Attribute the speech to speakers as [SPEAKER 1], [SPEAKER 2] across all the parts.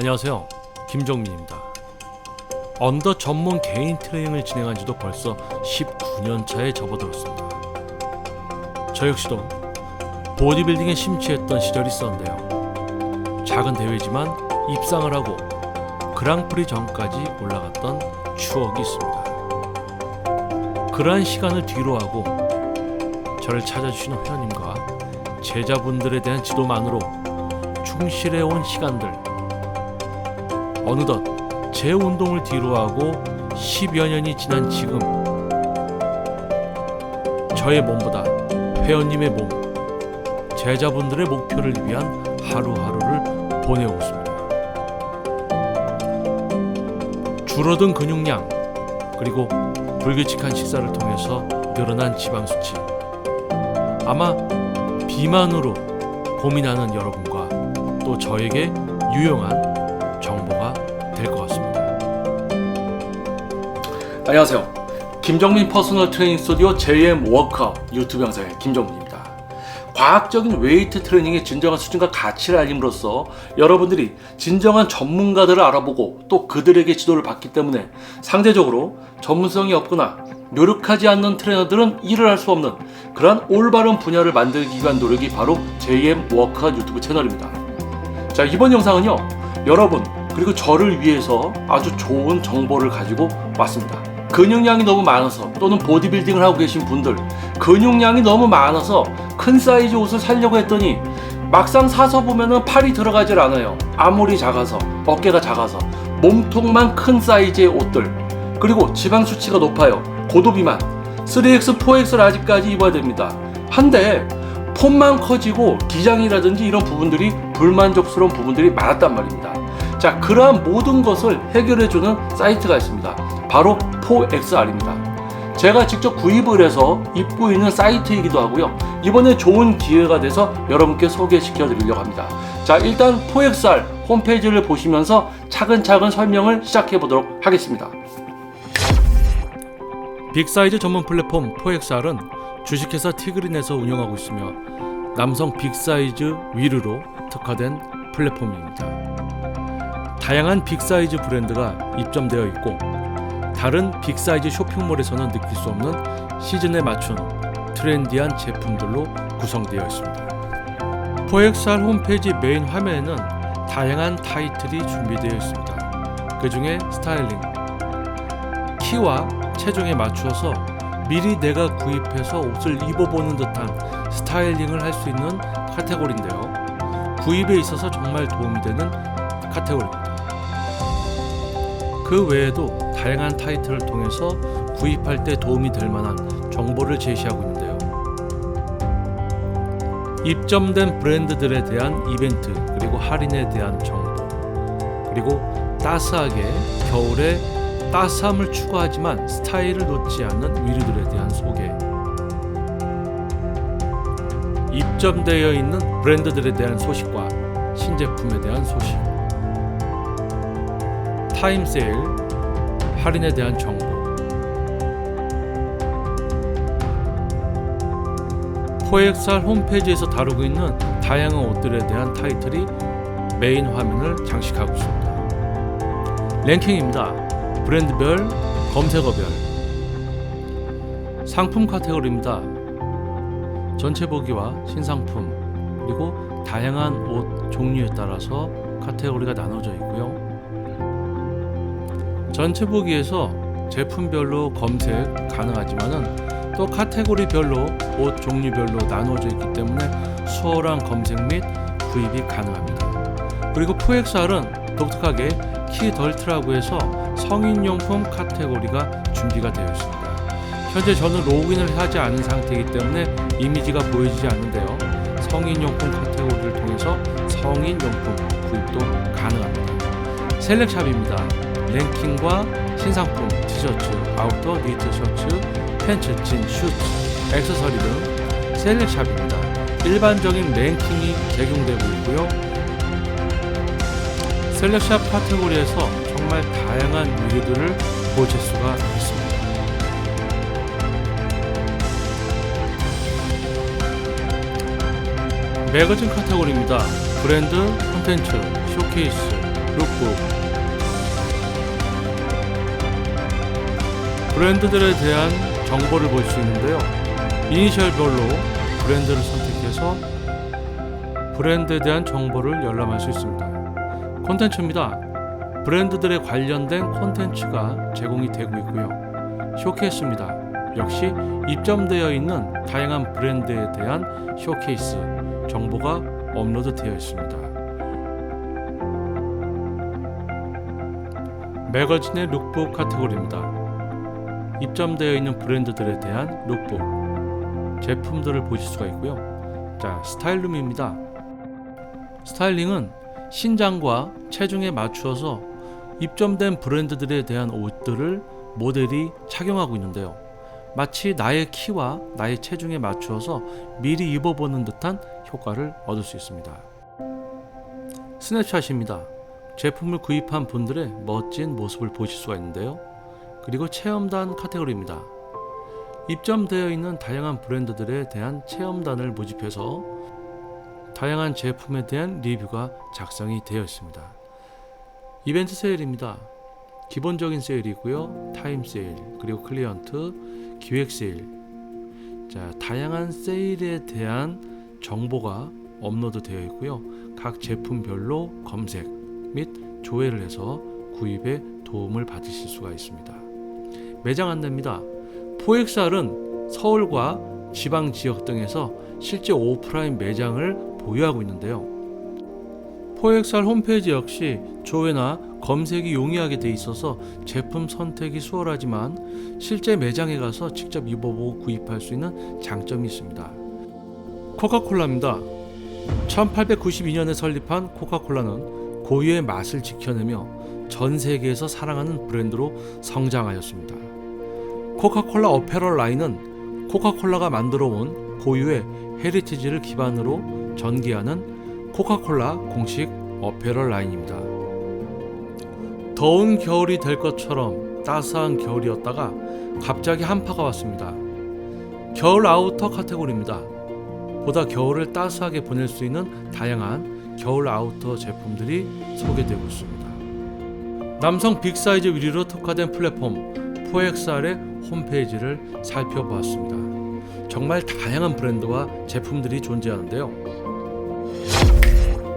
[SPEAKER 1] 안녕하세요. 김정민입니다. 언더 전문 개인 트레이닝을 진행한 지도 벌써 19년 차에 접어들었습니다. 저 역시도 보디빌딩에 심취했던 시절이 있었는데요. 작은 대회지만 입상을 하고 그랑프리 전까지 올라갔던 추억이 있습니다. 그러한 시간을 뒤로 하고 저를 찾아주시는 회원님과 제자분들에 대한 지도만으로 충실해 온 시간들 어느덧 제 운동을 뒤로하고 10여 년이 지난 지금 저의 몸보다 회원님의 몸 제자분들의 목표를 위한 하루하루를 보내고 있습니다. 줄어든 근육량 그리고 불규칙한 식사를 통해서 늘어난 지방 수치 아마 비만으로 고민하는 여러분과 또 저에게 유용한 안녕하세요. 김정민 퍼스널 트레이닝 스튜디오 JM 워크아웃 유튜브 영상의 김정민입니다. 과학적인 웨이트 트레이닝의 진정한 수준과 가치를 알림으로써 여러분들이 진정한 전문가들을 알아보고 또 그들에게 지도를 받기 때문에 상대적으로 전문성이 없거나 노력하지 않는 트레이너들은 일을 할 수 없는 그러한 올바른 분야를 만들기 위한 노력이 바로 JM 워크아웃 유튜브 채널입니다. 자 이번 영상은요 여러분 그리고 저를 위해서 아주 좋은 정보를 가지고 왔습니다 근육량이 너무 많아서 또는 보디빌딩을 하고 계신 분들 근육량이 너무 많아서 큰 사이즈 옷을 사려고 했더니 막상 사서 보면은 팔이 들어가질 않아요. 아무리 작아서 어깨가 작아서. 몸통만 큰 사이즈의 옷들. 그리고 지방 수치가 높아요. 고도비만. 3X, 4X를 아직까지 입어야 됩니다. 한데 폼만 커지고 기장이라든지 이런 부분들이 불만족스러운 부분들이 많았단 말입니다. 자, 그러한 모든 것을 해결해주는 사이트가 있습니다. 바로 4XR입니다. 제가 직접 구입을 해서 입고 있는 사이트이기도 하고요. 이번에 좋은 기회가 돼서 여러분께 소개시켜 드리려고 합니다. 자, 일단 4XR 홈페이지를 보시면서 차근차근 설명을 시작해 보도록 하겠습니다. 빅사이즈 전문 플랫폼 4XR은 주식회사 티그린에서 운영하고 있으며 남성 빅사이즈 위르로 특화된 플랫폼입니다. 다양한 빅사이즈 브랜드가 입점되어 있고 다른 빅사이즈 쇼핑몰에서는 느낄 수 없는 시즌에 맞춘 트렌디한 제품들로 구성되어 있습니다. 4XR 홈페이지 메인 화면에는 다양한 타이틀이 준비되어 있습니다. 그 중에 스타일링, 키와 체중에 맞추어서 미리 내가 구입해서 옷을 입어보는 듯한 스타일링을 할 수 있는 카테고리인데요. 구입에 있어서 정말 도움이 되는 카테고리입니다. 그 외에도 다양한 타이틀을 통해서 구입할 때 도움이 될 만한 정보를 제시하고 있는데요. 입점된 브랜드들에 대한 이벤트 그리고 할인에 대한 정보 그리고 따스하게 겨울에 따스함을 추구하지만 스타일을 놓지 않는 위류들에 대한 소개 입점되어 있는 브랜드들에 대한 소식과 신제품에 대한 소식 타임 세일 할인에 대한 정보 4XR 홈페이지에서 다루고 있는 다양한 옷들에 대한 타이틀이 메인 화면을 장식하고 있습니다. 랭킹입니다. 브랜드별, 검색어별, 상품 카테고리입니다. 전체 보기와 신상품 그리고 다양한 옷 종류에 따라서 카테고리가 나눠져 있고요. 전체 보기에서 제품별로 검색 가능하지만은 또 카테고리별로 옷 종류별로 나누어져 있기 때문에 수월한 검색 및 구입이 가능합니다. 그리고 4XR은 독특하게 키덜트라고 해서 성인용품 카테고리가 준비가 되어 있습니다. 현재 저는 로그인을 하지 않은 상태이기 때문에 이미지가 보여지지 않는데요. 성인용품 카테고리를 통해서 성인용품 구입도 가능합니다. 셀렉샵입니다. 랭킹과 신상품, 티셔츠, 아우터, 니트 셔츠, 팬츠, 진, 슈트, 액세서리 등 셀렉샵입니다. 일반적인 랭킹이 적용되고 있고요. 셀렉샵 카테고리에서 정말 다양한 위류들을 보실 수가 있습니다. 매거진 카테고리입니다. 브랜드, 콘텐츠, 쇼케이스, 룩북 브랜드들에 대한 정보를 볼 수 있는데요. 이니셜별로 브랜드를 선택해서 브랜드에 대한 정보를 열람할 수 있습니다. 콘텐츠입니다. 브랜드들에 관련된 콘텐츠가 제공이 되고 있고요. 쇼케이스입니다. 역시 입점되어 있는 다양한 브랜드에 대한 쇼케이스 정보가 업로드되어 있습니다. 매거진의 룩북 카테고리입니다. 입점되어 있는 브랜드들에 대한 룩북 제품들을 보실 수가 있고요. 자, 스타일룸입니다. 스타일링은 신장과 체중에 맞추어서 입점된 브랜드들에 대한 옷들을 모델이 착용하고 있는데요. 마치 나의 키와 나의 체중에 맞추어서 미리 입어보는 듯한 효과를 얻을 수 있습니다. 스냅샷입니다. 제품을 구입한 분들의 멋진 모습을 보실 수가 있는데요. 그리고 체험단 카테고리입니다. 입점되어 있는 다양한 브랜드들에 대한 체험단을 모집해서 다양한 제품에 대한 리뷰가 작성이 되어 있습니다. 이벤트 세일입니다. 기본적인 세일이고요. 타임 세일, 그리고 클리언트, 기획 세일. 자, 다양한 세일에 대한 정보가 업로드 되어 있고요. 각 제품별로 검색 및 조회를 해서 구입에 도움을 받으실 수가 있습니다. 매장 안내입니다. 포엑스알은 서울과 지방 지역 등에서 실제 오프라인 매장을 보유하고 있는데요. 포엑스알 홈페이지 역시 조회나 검색이 용이하게 돼 있어서 제품 선택이 수월하지만 실제 매장에 가서 직접 입어보고 구입할 수 있는 장점이 있습니다. 코카콜라입니다. 1892년에 설립한 코카콜라는 고유의 맛을 지켜내며 전 세계에서 사랑하는 브랜드로 성장하였습니다. 코카콜라 어페럴 라인은 코카콜라가 만들어 온 고유의 헤리티지를 기반으로 전개하는 코카콜라 공식 어페럴 라인입니다. 더운 겨울이 될 것처럼 따스한 겨울이었다가 갑자기 한파가 왔습니다. 겨울 아우터 카테고리입니다. 보다 겨울을 따스하게 보낼 수 있는 다양한 겨울 아우터 제품들이 소개되고 있습니다. 남성 빅사이즈 위리로 특화된 플랫폼 포엑스알의 홈페이지를 살펴보았습니다. 정말 다양한 브랜드와 제품들이 존재하는데요.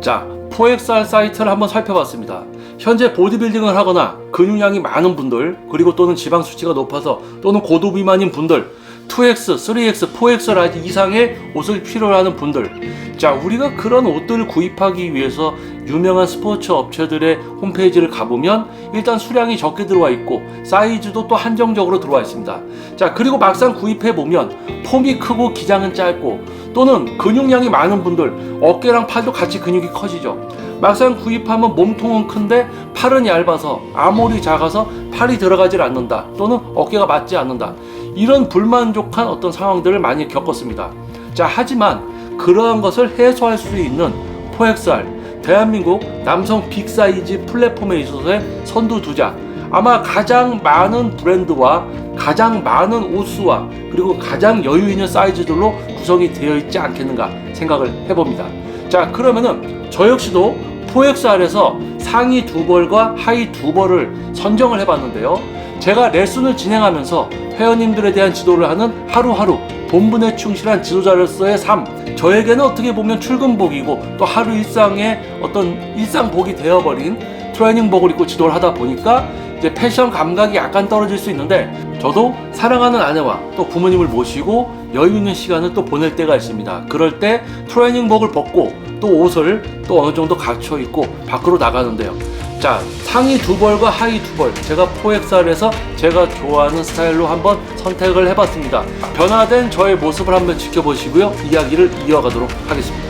[SPEAKER 1] 자, 포엑스알 사이트를 한번 살펴봤습니다. 현재 보디빌딩을 하거나 근육량이 많은 분들, 그리고 또는 지방 수치가 높아서 또는 고도 비만인 분들, 2X, 3X, 4X 라지 이상의 옷을 필요로 하는 분들. 자, 우리가 그런 옷들을 구입하기 위해서 유명한 스포츠 업체들의 홈페이지를 가보면 일단 수량이 적게 들어와 있고 사이즈도 또 한정적으로 들어와 있습니다. 자, 그리고 막상 구입해 보면 폼이 크고 기장은 짧고 또는 근육량이 많은 분들 어깨랑 팔도 같이 근육이 커지죠. 막상 구입하면 몸통은 큰데 팔은 얇아서 아몰이 작아서 팔이 들어가질 않는다 또는 어깨가 맞지 않는다 이런 불만족한 어떤 상황들을 많이 겪었습니다. 자 하지만 그러한 것을 해소할 수 있는 포엑스알 대한민국 남성 빅사이즈 플랫폼에 있어서의 선두주자 아마 가장 많은 브랜드와 가장 많은 옷수와 그리고 가장 여유 있는 사이즈들로 구성이 되어 있지 않겠는가 생각을 해봅니다. 자 그러면은 저 역시도 포엑스알에서 상의 두 벌과 하의 두 벌을 선정을 해봤는데요. 제가 레슨을 진행하면서 회원님들에 대한 지도를 하는 하루하루 본분에 충실한 지도자로서의 삶 저에게는 어떻게 보면 출근복이고 또 하루 일상의 어떤 일상복이 되어버린 트레이닝복을 입고 지도를 하다 보니까 이제 패션 감각이 약간 떨어질 수 있는데 저도 사랑하는 아내와 또 부모님을 모시고 여유 있는 시간을 또 보낼 때가 있습니다. 그럴 때 트레이닝복을 벗고 또 옷을 또 어느 정도 갖춰 입고 밖으로 나가는데요. 자 상의 두 벌과 하의 두 벌 제가 포엑살에서 제가 좋아하는 스타일로 한번 선택을 해봤습니다. 변화된 저의 모습을 한번 지켜보시고요. 이야기를 이어가도록 하겠습니다.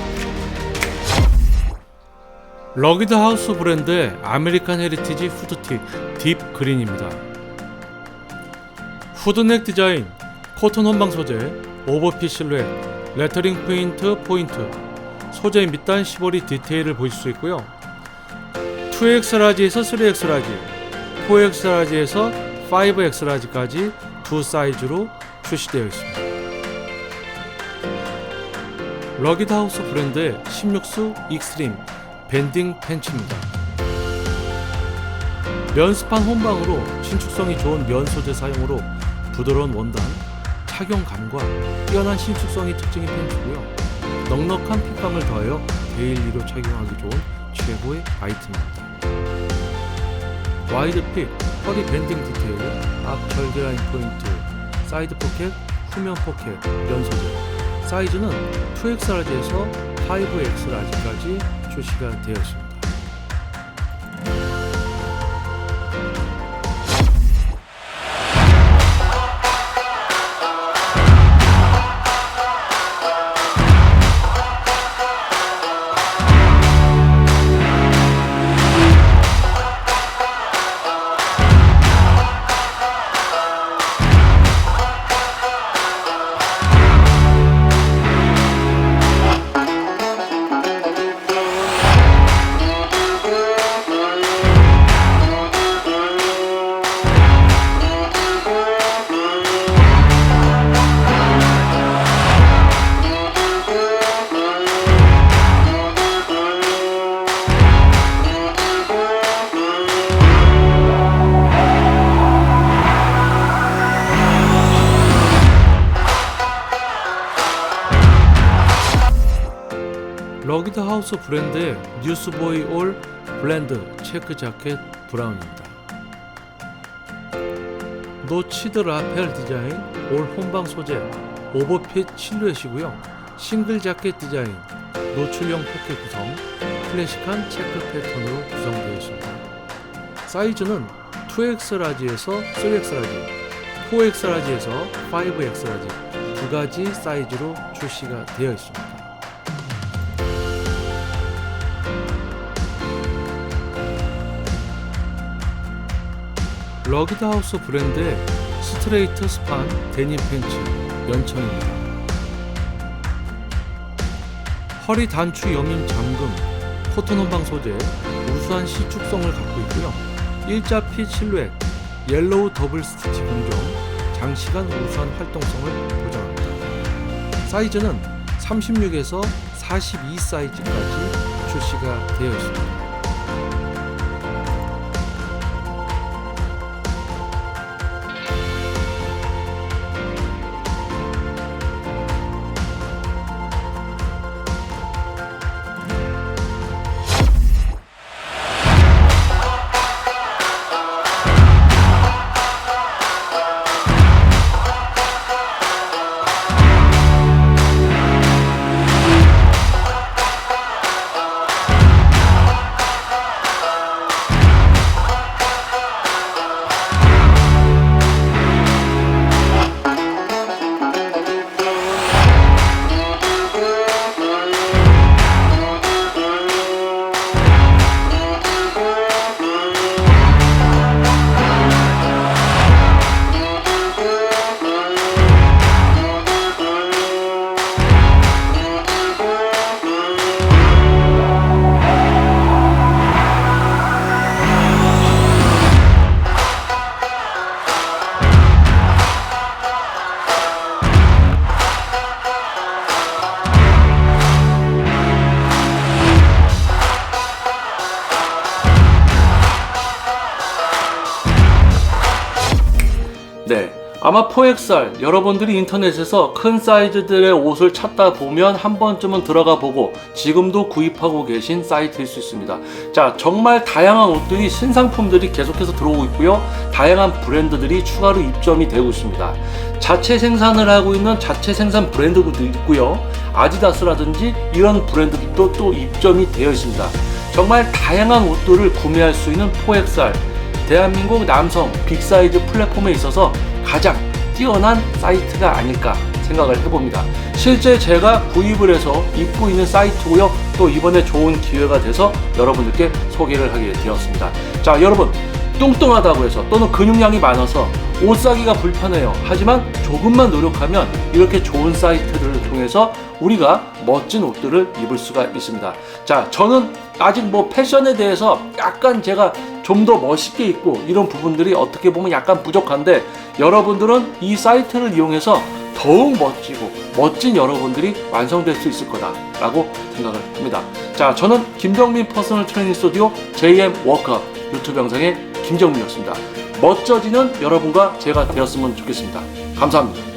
[SPEAKER 1] 러기드 하우스 브랜드의 아메리칸 헤리티지 후드티 딥 그린입니다. 후드넥 디자인, 코튼 혼방 소재, 오버핏 실루엣, 레터링 페인트 포인트, 소재 밑단 시보리 디테일을 보실 수 있고요. 2X 라지에서 3X 라지, 4X 라지에서 5X 라지까지 두 사이즈로 출시되어 있습니다. 러기드 하우스 브랜드의 16수 익스트림 밴딩 팬츠입니다.
[SPEAKER 2] 면스판 혼방으로 신축성이 좋은 면 소재 사용으로 부드러운 원단, 착용감과 뛰어난 신축성이 특징인 팬츠고요. 넉넉한 핏감을 더하여 데일리로 착용하기 좋은 최고의 아이템입니다. 와이드 핏, 허리 밴딩 디테일, 앞 절개 라인 포인트, 사이드 포켓, 후면 포켓, 면 소재. 사이즈는 2XR에서 5XR까지 출시가 되어 있습니다. 하우스 브랜드의 뉴스보이 올 블렌드 체크 자켓 브라운입니다. 노치드 라펠 디자인 올 혼방 소재 오버핏 실루엣이고요. 싱글 자켓 디자인 노출형 포켓 구성 클래식한 체크 패턴으로 구성되어 있습니다. 사이즈는 2X 라지에서 3X 라지, 4X 라지에서 5X 라지 두 가지 사이즈로 출시가 되어 있습니다. 러기드하우스 브랜드의 스트레이트 스판 데님 팬츠 연청입니다. 허리 단추 여밈 잠금 코튼 혼방 소재 우수한 시축성을 갖고 있고요. 일자 핏 실루엣 옐로우 더블 스티치 공정 장시간 우수한 활동성을 보장합니다. 사이즈는 36에서 42 사이즈까지 출시가 되어 있습니다.
[SPEAKER 1] 아마 4XR 여러분들이 인터넷에서 큰 사이즈들의 옷을 찾다 보면 한 번쯤은 들어가 보고 지금도 구입하고 계신 사이트일 수 있습니다. 자, 정말 다양한 옷들이 신상품들이 계속해서 들어오고 있고요. 다양한 브랜드들이 추가로 입점이 되고 있습니다. 자체 생산을 하고 있는 자체 생산 브랜드도 있고요. 아디다스라든지 이런 브랜드들도 또 입점이 되어 있습니다. 정말 다양한 옷들을 구매할 수 있는 4XR 대한민국 남성 빅사이즈 플랫폼에 있어서 가장 뛰어난 사이트가 아닐까 생각을 해봅니다. 실제 제가 구입을 해서 입고 있는 사이트고요. 또 이번에 좋은 기회가 돼서 여러분들께 소개를 하게 되었습니다. 자, 여러분 뚱뚱하다고 해서 또는 근육량이 많아서 옷 사기가 불편해요. 하지만 조금만 노력하면 이렇게 좋은 사이트들을 통해서 우리가 멋진 옷들을 입을 수가 있습니다. 자, 저는 아직 뭐 패션에 대해서 약간 제가 좀 더 멋있게 입고 이런 부분들이 어떻게 보면 약간 부족한데 여러분들은 이 사이트를 이용해서 더욱 멋지고 멋진 여러분들이 완성될 수 있을 거다라고 생각을 합니다. 자, 저는 김정민 퍼스널 트레이닝 스튜디오 JM 워크업 유튜브 영상의 김정민이었습니다. 멋져지는 여러분과 제가 되었으면 좋겠습니다. 감사합니다.